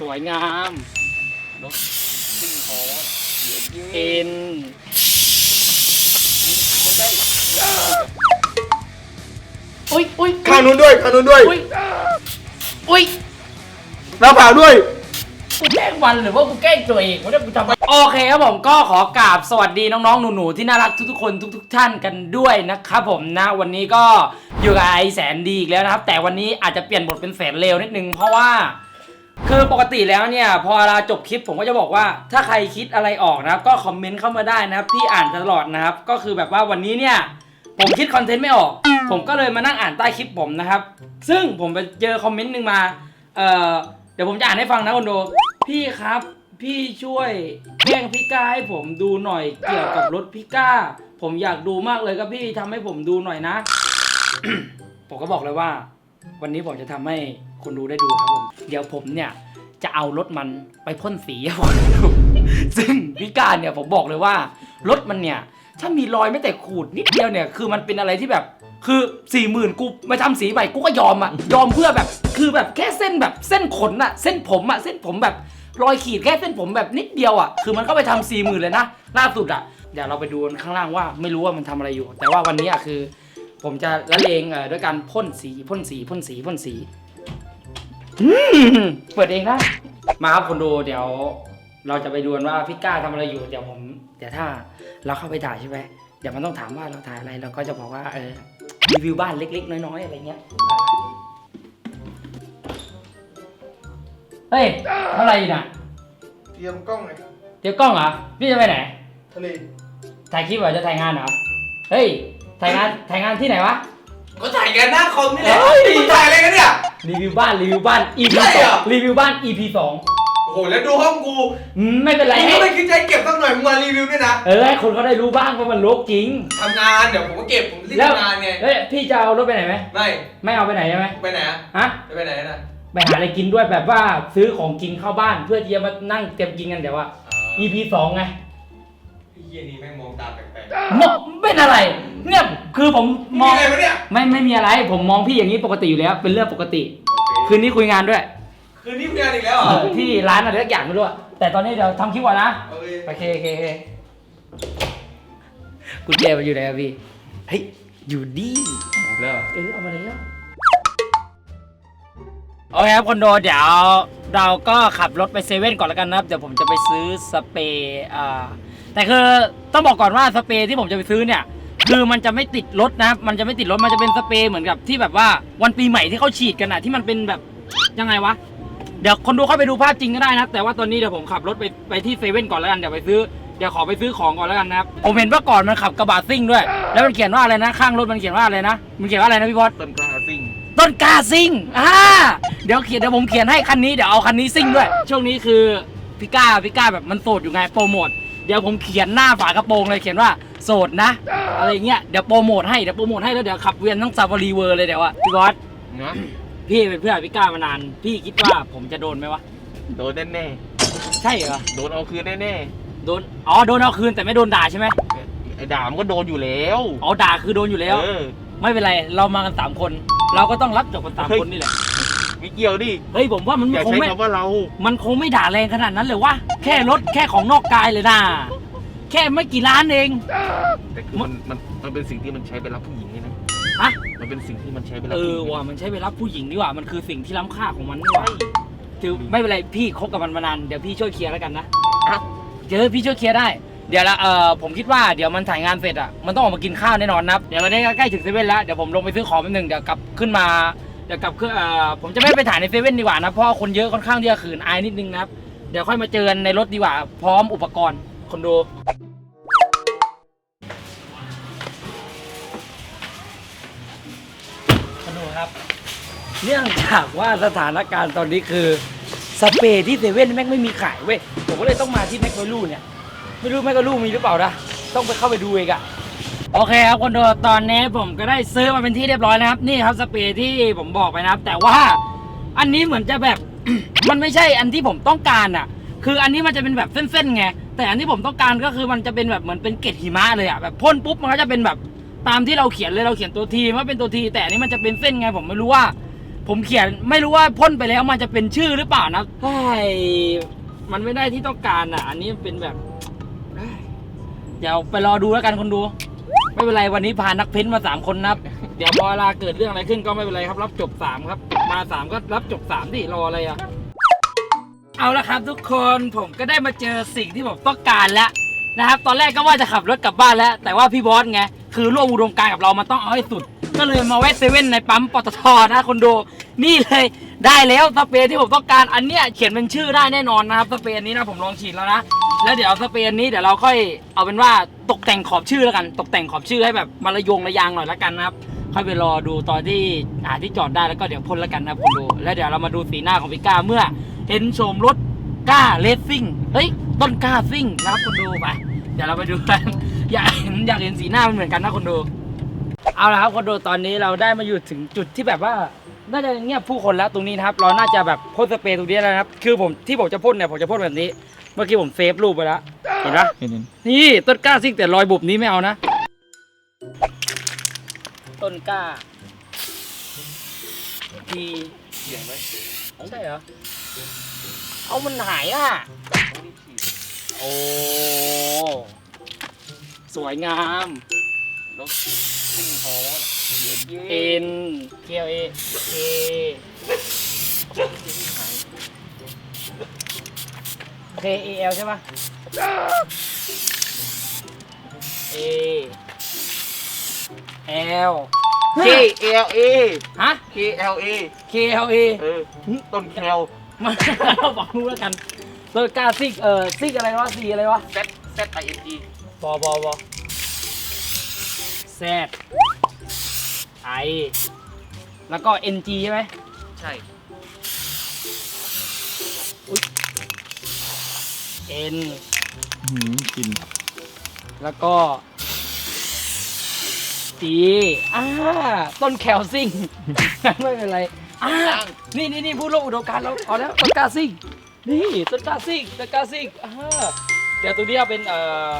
สวยงามรถซิ่งโคตรเยอะเยอะเอ็นไม่ได้อุ้ยอุ้ยข้างนู้นด้วยข้างนู้นด้วยอุ้ยอุ้ยหน้าผากด้วย กูแกล้งวันหรือว่ากูแกล้งตัวเองวะเนี่ยกูทำไมโอเคครับผมก็ขอกราบสวัสดีน้องๆ หนูๆ ที่น่ารักทุกๆ คนทุก ๆ ท่านกันด้วยนะครับผมนะวันนี้ก็อยู่กับไอแสนดีอีกแล้วนะครับ แต่วันนี้อาจจะเปลี่ยนบทเป็นแสนเลวนิดนึงเพราะว่า คือปกติแล้วเนี่ยพอเวลาจบคลิปผมก็จะบอกว่า ถ้าใครคิดอะไรออกนะครับก็คอมเมนต์เข้ามาได้นะครับพี่อ่านตลอดนะครับก็คือแบบว่าวันนี้เนี่ยผมคิดคอนเทนต์ไม่ออก ผมก็เลยมานั่งอ่านใต้คลิปผมนะครับ ซึ่งผมไปเจอคอมเมนต์หนึ่งมาเอ่อเดี๋ยวผมจะอ่านให้ฟังนะคนดูพี่ครับพี่ช่วยแกล้งพี่ก้าให้ผมดูหน่อยเกี่ยวกับรถพี่ก้า ผมอยากดูมากเลยครับพี่ทำให้ผมดูหน่อยนะ ผมก็บอกเลยว่า วันนี้ผมจะทำให้ คุณดูได้ดูครับผม เดี๋ยวผมเนี่ยจะเอารถมันไปพ่นสีให้ผมดูซึ่งพี่ก้าเนี่ยผมบอกเลยว่ารถมันเนี่ยถ้ามีรอยไม่แต่ขูดนิดเดียวเนี่ยคือมันเป็นอะไรที่แบบคือสี่หมื่นกูมาทำสีใหม่กูก็ยอมอะยอมเพื่อแบบ คือแบบแค่เส้นแบบเส้นขนอะเส้นผมอะเส้นผมแบบรอยขีดแค่เส้นผมแบบนิดเดียวอะคือมันก็ไปทำสี่หมื่นเลยนะล่าสุดอะเดี๋ยวเราไปดูข้างล่างว่าไม่รู้ว่ามันทำอะไรอยู่ แต่ว่าวันนี้อะคือ ผมจะละเลงเอ่อด้วยการพ่นสีพ่นสีพ่นสีพ่นสี เปิดเองได้ มาครับคนดูเดี๋ยว เราจะไปดูกันว่าพี่ก้าทำอะไรอยู่เดี๋ยวผม เดี๋ยวถ้าเราเข้าไปถ่ายใช่ไหมเดี๋ยวมันต้องถามว่าเราถ่ายอะไรเราก็จะบอกว่าเออรีวิวบ้านเล็ก ๆ น้อยๆอะไรเงี้ยเฮ้ยเท่าไหร่อยู่น่ะเตรียมกล้องไงเดี๋ยวกล้องเหรอพี่จะไปไหน ทะเลถ่ายคลิปเหรอจะถ่ายงานเหรอเฮ้ยถ่ายงานถ่ายงานที่ไหนวะก็ถ่ายกันหน้าคอมนี่แหละเฮ้ย มึงถ่ายอะไรกันเนี่ย รีวิวบ้านรีวิวบ้าน EP ใช่สเหรออ งรีวิวบ้าน EP สองโอ้โหแล้วดูห้องกูอืมไม่เป็นไร กูให้ก็ไม่คิดใจเก็บสักหน่อยมึงมารีวิวด้วยนะเออให้คนเขาได้รู้บ้างว่ามันรกจริง ทำงานเดี๋ยวผมก็เก็บผมรีบแล้วทำงานไงเฮ้ยพี่จะเอารถไปไหนไหมไม่ไม่เอาไปไหนใช่ไหมไปไหนอะฮะจะไปไหนนะไปหาอะไรกินด้วยแบบว่าซื้อของกินเข้าบ้านเพื่อที่จะมานั่งเตรียมกินกันเดี๋ยวว่า EP สองไงไอ้ เฮียนี่แม่งมองตาแปลกมองเป็นอะไร เนี่ยคือผมๆมมีองอะไรวะเนี่ยไม่ไม่มีอะไร ผมมองพี่อย่างนี้ปกติอยู่แล้ว เป็นเรื่องปกติ คืนนี้คุยงานด้วยคืนนี้มีงานอีกแล้วเหรเอออที่ร้านอะไรสักอย่างไม่รู้อะแต่ตอนนี้เดี๋ยวทำคลิปก่อนนะโอเคโอเคโอเคโอเคกุญแจมันอยู่ไหนอะพี่เฮ้ยอยู่ดีแล้วเออเอามาแล้วโอเคครับคอนโดเดี๋ยวเราก็ขับรถไปเซเว่นก่อนแล้วกันนะครับ เดี๋ยวผมจะไปซื้อสเปรย์อ่า แต่คือต้องบอกก่อนว่าสเปรย์ที่ผมจะไปซื้อเนี่ย คือมันจะไม่ติดรถนะครับ มันจะไม่ติดรถ มันจะเป็นสเปรย์เหมือนกับที่แบบว่าวันปีใหม่ที่เขาฉีดกันอะที่มันเป็นแบบยังไงวะ เดี๋ยวคนดูเข้าไปดูภาพจริงก็ได้นะครับแต่ว่าตอนนี้เดี๋ยวผมขับรถไปไปที่เซเว่นก่อนแล้วกัน เดี๋ยวไปซื้อ เดี๋ยวขอไปซื้อของก่อนแล้วกันนะครับ ผมเห็นว่าก่อนมันขับกระบะซิ่งด้วย แล้วมันเขียนว่าอะไรนะ ข้างรถมันเขียนว่าอะไรนะ มันเขียนว่าอะไรนะพี่บอส ต้นกล้าซิ่งต้นกล้าซิ่ง อ่า เดี๋ยวเขียนเดี๋ยวผมเขียนให้คันนี้ เดี๋ยวเอาคันนี้ซิ่งด้วย ช่วงนี้คือพี่ก้าพี่ก้าแบบมันโสดอยู่ไงโปรโมทเดี๋ยวผมเขียนหน้าฝากระโปรงเลยเขียนว่าโสดนะ อะไรเงี้ยเดี๋ยวโปรโมทให้เดี๋ยวโปรโมทให้แล้วเดี๋ยวขับเวียนทั้งซาฟารีเวิร์เลยเดี๋ยวอะพี่บอสนะพี่เป็นเพื่อนพี่ก้ามานาน พี่คิดว่าผมจะโดนไหมวะโดนแน่ใช่เหรอๆโดนเอาคืนแน่โดนอ๋อโดนเอาคืนแต่ไม่โดนด่าใช่ไหมๆไอ้ด่ามันก็โดนอยู่แล้วอ๋อด่าคือโดนอยู่แล้ว เออไม่เป็นไรเรามากันสามคน เราก็ต้องรับจบกันสามเฮ้ยคนนี่แหละ ไม่เกี่ยวดิเฮ้ยผมว่ามันอย่าคงใช้ไม่ คำว่าเรา มันคงไม่ด่าแรงขนาดนั้นเลยวะแค่รถแค่ของนอกกายเลยนะแค่ไม่กี่ล้านเอง แต่คือมันมันมันเป็นสิ่งที่มันใช้ไปรับผู้หญิงนี่นะฮะมันเป็นสิ่งที่มันใช้ไปรับเอผู้หอญิงว่ะมันใช้ไปรับผู้หญิงดีกว่ามันคือสิ่งที่ล้ำค่าของมันนี่หว่าถือไม่เป็นไรพี่คบกับมันมานานเดี๋ยวพี่ช่วยเคลียร์แล้วกันนะอะเจอพี่ช่วยเคลียร์ได้เดี๋ยวละเออผมคิดว่าเดี๋ยวมันถ่ายงานเสร็จอะมันต้องออกมากินข้าวแน่นอนนะครับเดี๋ยววันนี้ก็ใกล้ถึงเซเว่นแล้วเดี๋ยวผมลงไปซื้อของแป๊บนึงเดี๋ยวกลับขึ้นมาเดี๋ยวกลับขึ้นเอ่อผมจะไม่ไปถ่ายในเซเว่นดีกว่านะเพราะคนเยอะค่อนข้างที่จะขืนอายนิดนึงนะครับ เดี๋ยวค่อยมาเจอกันในรถดีกว่า พร้อมอุปกรณ์คนดูคนดูครับ เนื่องจากว่าสถานการณ์ตอนนี้คือ สเปรย์ที่เซเว่นแม่งไม่มีขายเว้ยผมก็เลยต้องมาที่แมคโครลูเนี่ย ไม่รู้แมคโครลูมีหรือเปล่านะต้องไปเข้าไปดูเองอะ โอเคครับคนดูตอนนี้ผมก็ได้ซื้อมาเป็นที่เรียบร้อยนะครับ นี่ครับสเปรย์ที่ผมบอกไปนะครับ แต่ว่าอันนี้เหมือนจะแบบ มันไม่ใช่อันที่ผมต้องการอะคืออันนี้มันจะเป็นแบบเส้นๆไงแต่อันที่ผมต้องการก็คือมันจะเป็นแบบเหมือนเป็นเกล็ดหิมะเลยอะแบบพ่นปุ๊บมันก็จะเป็นแบบตามที่เราเขียนเลยเราเขียนตัวทีว่าเป็นตัวทีแต่อันนี้มันจะเป็นเส้นไง ผมไม่รู้ว่า ผมเขียนไม่รู้ว่าพ่นไปแล้วมันจะเป็นชื่อหรือเปล่านะเฮ้ยมันไม่ได้ที่ต้องการอะ อันนี้มันเป็นแบบเดี๋ยวไปรอดูแล้วกันคนดู ไม่เป็นไรวันนี้พานักเพ้นมาสามคนนะครับ เดี๋ยวพอเวลาเกิดเรื่องอะไรขึ้นก็ไม่เป็นไรครับ รับจบสามครับ มาสามก็รับจบสามดิรออะไรอะ เอาละครับทุกคนผมก็ได้มาเจอสิ่งที่ผมต้องการแล้วนะครับ ตอนแรกก็ว่าจะขับรถกลับบ้านแล้ว แต่ว่าพี่บอสไงคือร่วมอุดมการณ์กับเรามันต้องเอาให้สุด ก็เลยมาแวะเซเว่นในปั๊มปตทนะคนดูนี่เลยได้แล้วสเปรย์ที่ผมต้องการอันเนี้ยเขียนเป็นชื่อได้แน่นอนนะครับสเปรย์นี้นะผมลองฉีดแล้วนะแล้วเดี๋ยวสเปรย์นี้เดี๋ยวเราค่อยเอาเป็นว่า ตกแต่งขอบชื่อแล้วกัน ตกแต่งขอบชื่อให้แบบมาระยงระยางหน่อยแล้วกันนะครับค่อยไปรอดูตอนที่หาที่จอดได้แล้วก็เดี๋ยวพ่นแล้วกันนะครับคนดูแล้วเดี๋ยวเรามาดูสีหน้าของพี่ก้าเมื่อเห็นโฉมรถก้าเลสซิ่งเฮ้ยต้นก้าซิ่งนะครับคนดูไปเดี๋ยวเราไปดูกันอยากเห็นอยากเห็นสีหน้ามันเหมือนกันนะคนดู เอาละครับคนดูตอนนี้เราได้มาอยู่ถึงจุดที่แบบว่าน่าจะเงียบผู้คนแล้วตรงนี้นะครับ เราน่าจะแบบพ่นสเปรย์ตรงนี้แล้วนะครับ คือผมที่ผมจะพ่นเนี่ยผมจะพ่นแบบนี้ เมื่อกี้ผมเซฟรูปไปแล้ว เห็นปะเห็นนี่ต้นกล้าซิ่งแต่รอยบุบนี้ไม่เอานะ ต้นกล้าทีเสียงไหมใช่เหรอ เอามันหายอะ โอ้ สวยงามรถซิ่งฮอล N K L A K K A L ใช่ปะ A L K L A ฮะ K L A K L A เออต้นแคลมาเราบอกรู้แล้วกันต้นกล้าซิกเออซิกอะไรวะสีอะไรวะ Z Z I N G บอบอบอแซดไอแล้วก็ NG ใช่ไหมใช่ N กินแล้วก็ G อ่าต้นแคลซิงไม่เป็นไรอ่านี่นี่นี่พูดโลกอุดมการณ์เราเอาแล้วต้นกาซิงนี่ต้นกาซิงต้นกาซิงอ่าเดี๋ยวตัวนี้เอาเป็นเอ่อ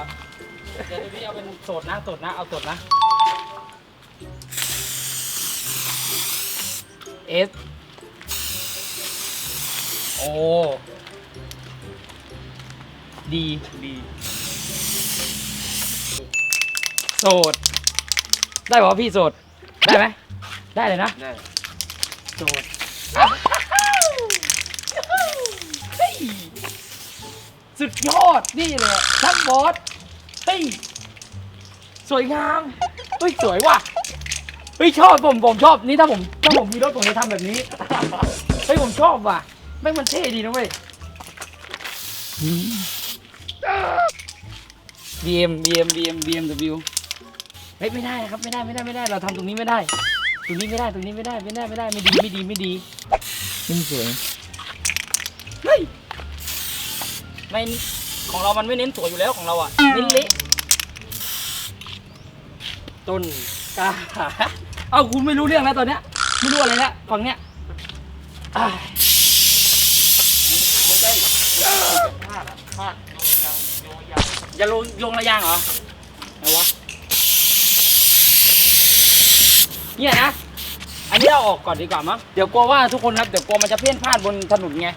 เดี๋ยวตัวนี้เอาเป็นโสดนะโสดนะเอาโสดนะ S O D ดีโสด ได้ป่าวะพี่โสด ได้ไหม ได้เลยนะ ได้โสดเฮ้ยสุดยอด นี่เลยช่างบอส เฮ้ย สวยงาม เฮ้ย สวยว่ะ เฮ้ย ชอบผมผมชอบนี่ถ้าผมถ้าผมมีรถผมจะทำแบบนี้ เฮ้ย ผมชอบว่ะแม่งมันเท่ดีนะเว้ย BM BM BM BMW เฮ้ยไม่ได้ครับไม่ได้ไม่ได้ไม่ได้เราทำตรงนี้ไม่ได้ ตรงนี้ไม่ได้ตรงนี้ไม่ได้ไม่ได้ไม่ได้ไม่ดีไม่ดีไม่ดีนี่สวยเฮ้ยไม่ของเรามันไม่เน้นสวยอยู่แล้วของเราอะเน้นเละต้นกล้าเอาคุณไม่รู้เรื่องแล้วตอนเนี้ยไม่รู้อะไรแล้วฝั่งเนี้ยอ้ายไม่ได้พลาดอะพลาดโยงยังโยงยัง จะลงโยงระยางเหรอไหนวะเนี่ยนะ อันนี้เราออกก่อนดีกว่ามั้งเดี๋ยวกลัวว่าทุกคนครับ เดี๋ยวกลัวมันจะเพี้ยนพลาดบนถนนไง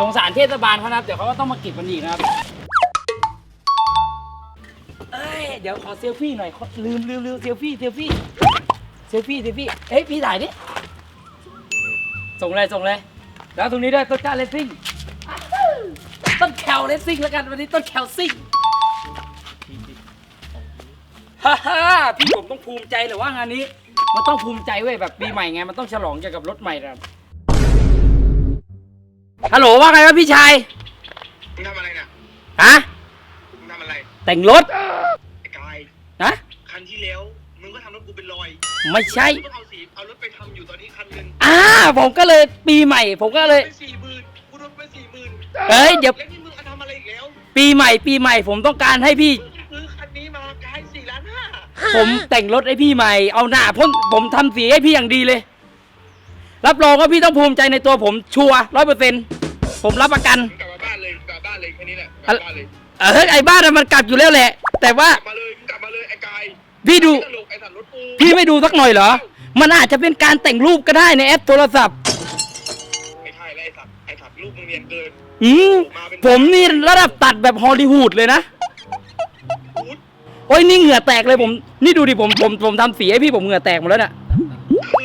สงสารเทศบาลเขานะครับ เดี๋ยวเขาก็ต้องมาเก็บมันอีกนะครับ เอ้ย เดี๋ยวขอเซลฟี่หน่อยขอลืมลืมลืมเซลฟี่เซลฟี่ เซลฟี่เซลฟี่เฮ้ยพี่ถ่ายดิ ส่งเลยส่งเลย แล้วตรงนี้ด้วยต้นกล้าเลสซิ่ง ต้นแคลเลสซิ่งแล้วกันวันนี้ต้นแคลซิ่ง ฮ่าฮ่าพี่ผมต้องภูมิใจเลยว่างานนี้ มันต้องภูมิใจเว้ยแบบปีใหม่ไง มันต้องฉลองเกี่ยวกับรถใหม่นะครับฮัลโหลว่าไงวะพี่ชายมึงทำอะไรเนี่ยฮะมึงทำอะไรแต่งรถไอ้กายนะคันที่แล้วมึงก็ทำรถกูเป็นรอยไม่ใช่มึงก็เอาสีเอารถไปทำอยู่ตอนนี้คันหนึ่งอ่าผมก็เลยปีใหม่ ผมก็เลยเป็นสี่หมื่นกูโดนไปสี่หมื่นเอ้ยเดี๋ยวแล้วนี่มึงเอาทำอะไรอีกแล้ว ปีใหม่ ปีใหม่ผมต้องการให้พี่ ผมแต่งรถให้พี่ใหม่ เอาหน้าพ่นผมทำสีให้พี่อย่างดีเลย รับรองว่าพี่ต้องภูมิใจในตัวผมชัวร้อยเปอร์เซ็นต์ผมรับประกันมึงกลับมาบ้านเลยกลับบ้านเลยแค่นี้แหละกลับบ้านเลยเออไอ้บ้านน่ะมันกลับอยู่แล้วแหละ แต่ว่ากลับมาเลยมึงกลับมาเลยไอ้กายพี่ดู ตลกไอ้สัตว์รถกูพี่ไม่ดูสักหน่อยเหรอ มันอาจจะเป็นการแต่งรูปก็ได้ในแอปโทรศัพท์ปมึงเนียนเกินอืมมาเป็นผมนี่ระดับตัดแบบฮอลลีวูดเลยนะพูด โอ้ยนี่เหงื่อแตกเลยผม นี่ดูดิผมผมผมทำสีให้พี่ผมเหงื่อแตกหมดแล้วน่ะคือ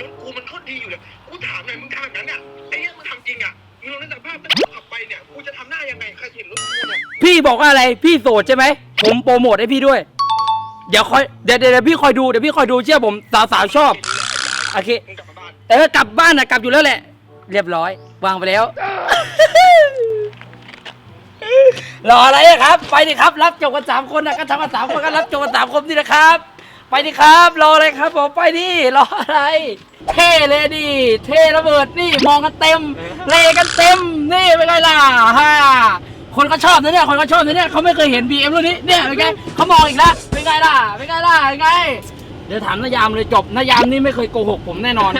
รถกูมันโคตรดีอยู่เลยกูถามหน่อยมึงทำแบบนั้นเนี่ยไอ้เนี่ยมึงทำจริงอะมึงลองนึกสภาพตั้งแต่ขับไปเนี่ยกูจะทำหน้ายังไงใครเห็นรถกูเนี่ยพี่บอกว่าอะไรพี่โสดใช่ไหมผมโปรโมทให้พี่ด้วย เดี๋ยวคอยเดี๋ยวเดี๋ยวเดี๋ยวพี่คอยดูเดี๋ยวพี่คอยดูเชื่อผมสาวสาวๆชอบโอเคมึงกลับมาบ้านเออกลับบ้านนะกลับอยู่แล้วแหละ เรียบร้อยวางไปแล้ว รออะไรอะครับ ไปดิครับ รับจบกันสามคนนะก็ทำกันสามคนก็รับจบกันสามคนนี่นะครับ ไปดิครับ รออะไรครับผมไปดิรออะไร เท่เลยดิเท่ระเบิดนี่มองกันเต็มเลกันเต็มนี่เป็นไงล่ะฮ่าคนก็ชอบนะเนี่ยคนก็ชอบนะเนี่ยเขาไม่เคยเห็น BM รุ่นนี้เนี่ยเป็นไงเขามองอีกแล้วเป็นไงล่ะเป็นไงล่ะเป็นไงเดี๋ยวถามนายามเลยจบนายามนี่ไม่เคยโกหกผมแน่นอน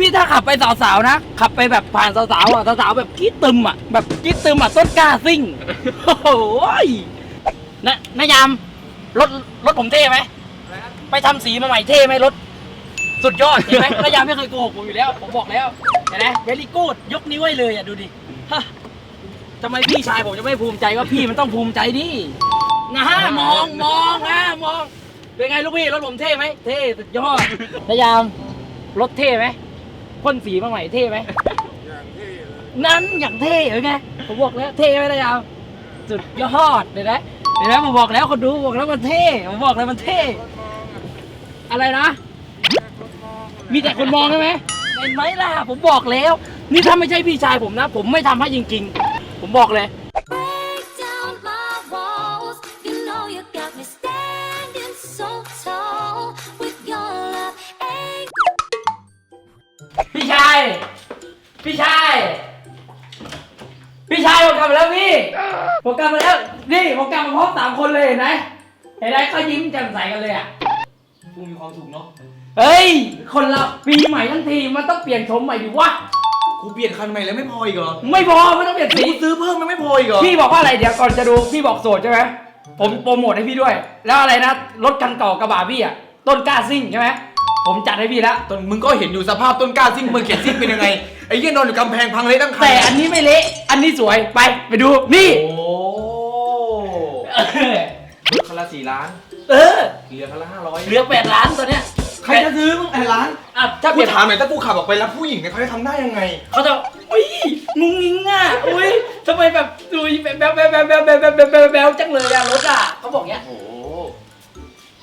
นี่ถ้าขับไปสาวๆนะ ขับไปแบบผ่านสาวๆอะสาวๆแบบกิ๊ดตึมอะแบบกิ๊ดตึมอะต้นกล้าซิ่งโอ้โหยนะนายามรถรถผมเท่ไหมไปทำสีมาใหม่เท่ไหมรถ สุดยอดเห็นไหมนายามไม่เคยโกหกผมอยู่แล้ว ผมบอกแล้วเห็นไหมเวลี่กูดยกนิ้วไว้เลยอะดูดิฮะทำไมพี่ชายผมจะไม่ภูมิใจว่าพี่มันต้องภูมิใจดินะฮะมองมองนะมอง เป็นไงลูกพี่รถผมเท่ไหมเท่สุดยอดนายามรถเท่ไหม พ่นสีมาใหม่เท่ไหมนั้นอย่างเท่เลยไงผมบอกแล้วเท่ไหมนายามสุดยอดเลยนะเห็นไหมผมบอกแล้วคนดูบอกแล้วมันเท่ผมบอกแล้วมันเท่ อะไรนะ มีแต่คนมองใช่ไหมเห็นไหมล่ะผมบอกแล้ว นี่ถ้าไม่ใช่พี่ชายผมนะ ผมไม่ทำให้จริง ๆ ผมบอกเลย ผมกลับมาแล้ว นี่ผมกลับมาพร้อมสามคนเลยเห็นไหมเห็นไหมเขายิ้มแจ่มใสกันเลยอะ กูมีความสุขเนาะ เฮ้ย คนเราปีใหม่ทั้งทีมันต้องเปลี่ยนโฉมใหม่ดิวะ กูเปลี่ยนคันใหม่แล้วไม่พออีกเหรอไม่พอไม่ต้องเปลี่ยนสี กูซื้อเพิ่มมันไม่พออีกเหรอ พี่บอกว่าอะไรเดี๋ยวก่อนจะดูพี่บอกโสดใช่ไหมผมโปรโมทให้พี่ด้วย แล้วอะไรนะรถคันเก่ากระบะพี่อะต้นกล้าซิ่งใช่ไหม ผมจัดให้พี่แล้วตอนมึงก็เห็นอยู่สภาพต้นกล้าซิ่งมือเขียนซิ่งเป็นยังไงไอ้เหี้ยนอนอยู่กำแพงพังเลยตั้งคันแต่อันนี้ไม่เละอันนี้สวยไปไปดูนี่โอ้รถคันละสี่ล้านเออเหลือคันละห้าร้อยเหลือแปดล้านตัวเนี้ยใครจะซื้อมึงไอ้ล้านอะถ้ากูเปลี่ยนถามหน่อยถ้ากูขับออกไปแล้วผู้หญิงเนี่ยเขาจะทำได้ยังไง เขาจะอุ้ยงุ้งงิ้งอะอุ้ยทำไมแบบดูแบบแบบแบบแบบแบบแบบแบบแบบแบบจังเลยอะรถอะเขาบอกเนี้ย โอ้โห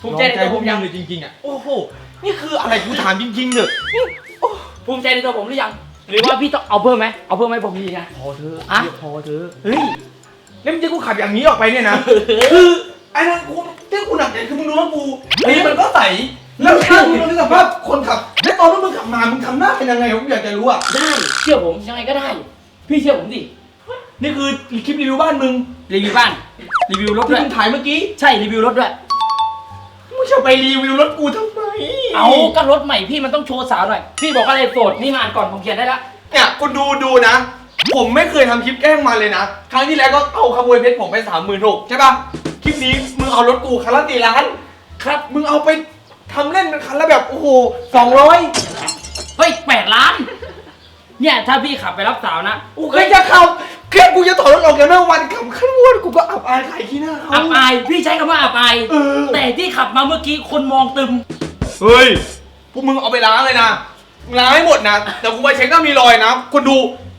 ภูมิใจในตัวผมยังเลยจริงๆอะ โอ้โห นี่คืออะไรกูถามจริงๆเถอะภูมิใจในตัวผมหรือยัง หรือว่าพี่ต้องเอาเพิ่มไหมเอาเพิ่มไหมผมดีนะพอเธอะอะเรียกพอเธอะเฮ้ยแล้วมึงจะกูขับอย่างนี้ออกไปเนี่ยนะคือไอ้นั่นกูที่กูหนักใจคือมึงรู้ว่ากูเฮ้ยมันก็ใสแล้วถ้ามึงรู้สภาพคนขับแล้วตอนที่มึงขับมามึงทำหน้าเป็นยังไงผมอยากจะรู้อะได้เชื่อผมยังไงก็ได้ พี่เชื่อผมดินี่คือคลิปรีวิวบ้านมึงรีวิวบ้านรีวิวรถที่ด้วยมึงถ่ายเมื่อกี้ใช่รีวิวรถด้วยมึงจะไปรีวิวรถกูทำไม เอาก็รถใหม่พี่มันต้องโชว์สาวหน่อย พี่บอกอะไรโสดนี่มาอ่านก่อนผมเขียนได้แล้วเนี่ยกูดูดูนะ ผมไม่เคยทำคลิปแกล้งมาเลยนะ ครั้งที่แล้วก็เอาขโมยเพชรผมไปสามหมื่นหกใช่ป่ะคลิปนี้มึงเอารถกูคันละตีล้าน ครับ มึงเอาไปทำเล่นเป็นคันละแบบโอ้โหสองร้อยเฮ้ยแปดล้าน เนี่ยถ้าพี่ขับไปรับสาวนะกูเคยจะขับแค่กูจะถอดรถออกจากหน้าวันขับขั้นวนกูก็อับอายขายขี้หน้าเขาอับอายพี่ใช้คำว่าอับอาย เออ แต่ที่ขับมาเมื่อกี้คนมองตึม เฮ้ยพวกมึงเอาไปล้างเลยนะล้างให้หมดนะแต่กูไปเช็คถ้ามีรอยนะคนดู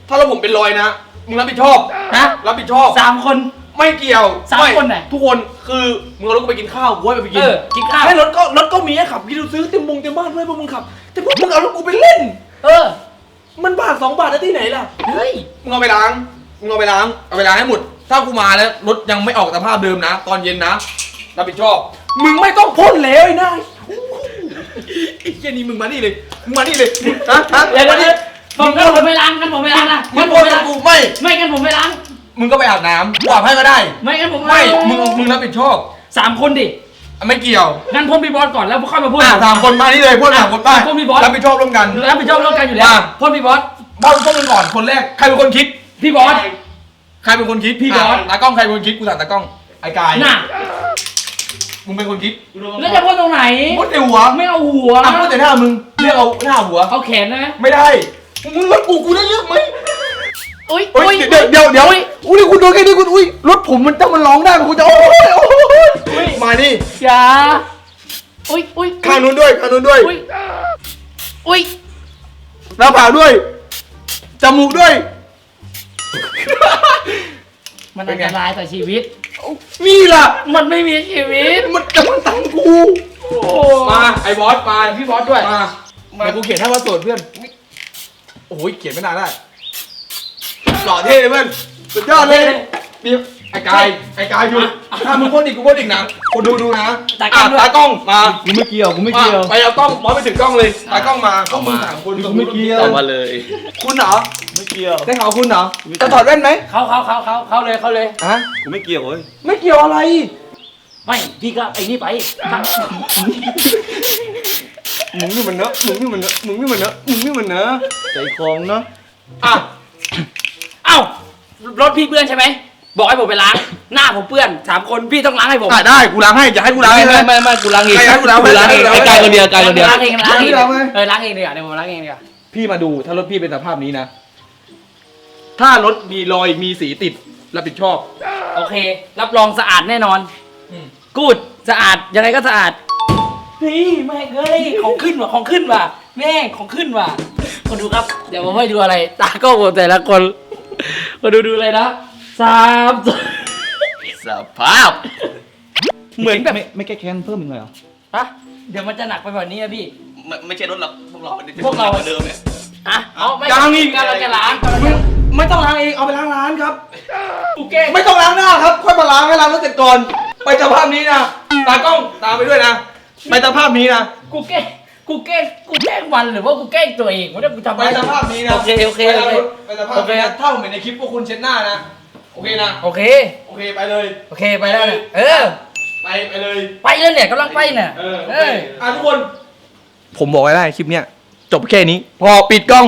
ถ้าเราผมเป็นรอยนะมึงรับผิดชอบนะรับผิดชอบสามคน ไม่เกี่ยวสามไม่คนไหน ทุกคนคือมึงเอารถกูไปกินข้าวกูให้ไปกินเออกินข้าว ให้รถก็รถก็มีให้ขับพี่ดูซื้อเต็มบงเต็มบ้านด้วยพวกมึงขับ แต่พวกมึงเอารถกูไปเล่น เออ มันบาทสองบาทได้ที่ไหนล่ะ เฮ้ย มึงเอาไปล้าง มึงเอาไปล้าง เอาไปล้างให้หมด ถ้ากูมาแล้วรถยังไม่ออกสภาพเดิมนะ ตอนเย็นนะ รับผิดชอบ มึงไม่ต้องพ่นแล้วไอ้นาย ไอ้เหี้ยนี่มึงมานี่เลยมึงมานี่เลยฮะฮะเดี๋ยวมาเดี๋นี่ยวผมกันผมไม่ล้างกันผมไม่ล้างนะมึงั้งนผพ่มนไม่กัล้าบงกูไม่ ไม่กันผมไม่ล้างมึงก็ไปอาบน้ำกูอาบให้ก็ได้ ไม่กันผมไม่ล้างมึงมึงรับผิดชอบสามคนดิไม่เกี่ยวงั้นพ่นพี่บอสก่อนแล้วค่อยมาพูดอะสามคนมานี่เลยพ่นสามคนไปพ่นพี่บอส รับผิดชอบร่วมกันรับผิดชอบร่วมกันอยู่แล้วอะพ่นพี่บอสพ่นพ่นกันก่อนคนแรกใครเป็นคนคิด พี่บอส ใครเป็นคนคิดพี่บอสะตากล้องใครเป็นคนคิดกูสั่งตากล้องไอ้กายน่ะ มึงเป็นคนคิดแล้วจะพ่นตรงไหนพ่นแต่หัวไม่เอาหัวอะพ่นแต่หน้ามึงเลือกเอาหน้าหัว เอาแขนได้ไหมไม่ได้ มึงรถกูกูได้เลือกไหมอุ้ยเฮ้อุ้ยยเดี๋ยวเดี๋ยวเดี๋ยวอุ้ยอุ้ยคุณดูแค่นี้คุณอุ้ยรถผมมันถ้ามันร้องได้คุณจะโอ้ยโอ้ยมานี่อย่าอุ้ยอุ้ยข้างนู้นด้วยข้างนู้นด้วยอุ้ยอุ้ยหน้าผากด้วยจมูกด้วย มันเป็อันนไงตรายต่อชีวิต นี่ล่ะ มันไม่มีชีวิต มันจะมาตังกูโอ้มาไอ้บอสมาพี่บอสด้วย มามากูเขียนให้ว่าโสดเพื่อน โอ้ยเขียนไม่นานได้ หล่อเท่เลยเพื่อน สุดยอดเลยนี่ ไอ้กายไอ้กายอยู่ถ้ามึงพ่นอีกกูพ่นอีกนะคนดูดูนะตากล้องด้วยะตากล้องมากูไม่เกี่ยวกูไม่เกี่ยว มาไปเอากล้องบอสไปถึงกล้องเลยตากล้องมาก็มึงสามคนกูไม่เกี่ยว เอามาเลย คุณเหรอไม่เกี่ยว ได้ข่าวคุณเหรอจะถอดแว่นไหมเขาเขาเขาเขาเขาเลยเขาเลย ฮะกูไม่เกี่ยวเว้ย ไม่เกี่ยวอะไร ไม่พี่ก็ไอ้นี่ไปมึงนี่มันเนอะมึงนี่มันเนอะมึงนี่มันเนอะมึงนี่มันเนอะใจคลองเนาะอะเอ้ารถพี่เปื้อนใช่ไหม บอกให้ผมไปล้าง หน้าผมเปื้อนสามคนพี่ต้องล้างให้ผมอะได้กูล้างให้อย่าให้กูล้างไม่ให้ไม่นะ ไม่ไม่กูล้างเองไม่งั้นกูล้างกูล้างเองไม่ไอ้ได้กายคนเดียวกายคนเดียว ล้างเองล้างเองล้างเอง เออล้างเองดีกว่าเดี๋ยวผมล้างเองดีกว่าพี่มาดูถ้ารถพี่เป็นสภาพนี้นะ ถ้ารถมีรอยมีสีติดรับผิดชอบ โอเค รับรองสะอาดแน่นอนอืม กูดสะอาดยังไงก็สะอาดนี่แม่งเอ้ยของขึ้นว่ะของขึ้นว่ะแม่งของขึ้นว่ะคนดูครับ เดี๋ยวผมให้ดูอะไร ตากล้องผมแต่ละคนมาดูดูเลยนะ สามสองสภาพ เหมือนแบบ ไม่ไม่แก้แค้นเพิ่มอีกหน่อยเหรอ ฮะเดี๋ยวมันจะหนักไปกว่านี้อะพี่ ไม่ไม่ใช่รถเราพวกเราพวกเรา เดิมเนี่ย อะเอาไม่ยังอีก กำลังจะล้างมึงไม่ต้องล้างเองเอาไปล้างร้านครับ กูเก้งไม่ต้องล้างหน้าครับ ค่อยมาล้างให้ล้างรถเสร็จก่อน ไปสภาพนี้นะตากล้องตามไปด้วยนะ ไปสภาพนี้นะ กูเก้งกูเก้งกูแกล้งมันหรือว่ากูแกล้งตัวเองวะเนี่ยกูทำไปสภาพนี้นะโอเคโอเคไปโอล้างเครถไปสภาพนี้นะถ้าผมเห็นในคลิปพวกคุณเช็ดหน้านะ โอเคนะ โอเค โอเคไปเลย โอเคไปแล้วเนี่ยเออ ไปไปเลยไปแล้วเนี่ยกำลังไปเนี่ยเออโอเอเคออะทุกคน ผมบอกไว้ได้คลิปเนี้ยจบแค่นี้ พอปิดกล้อง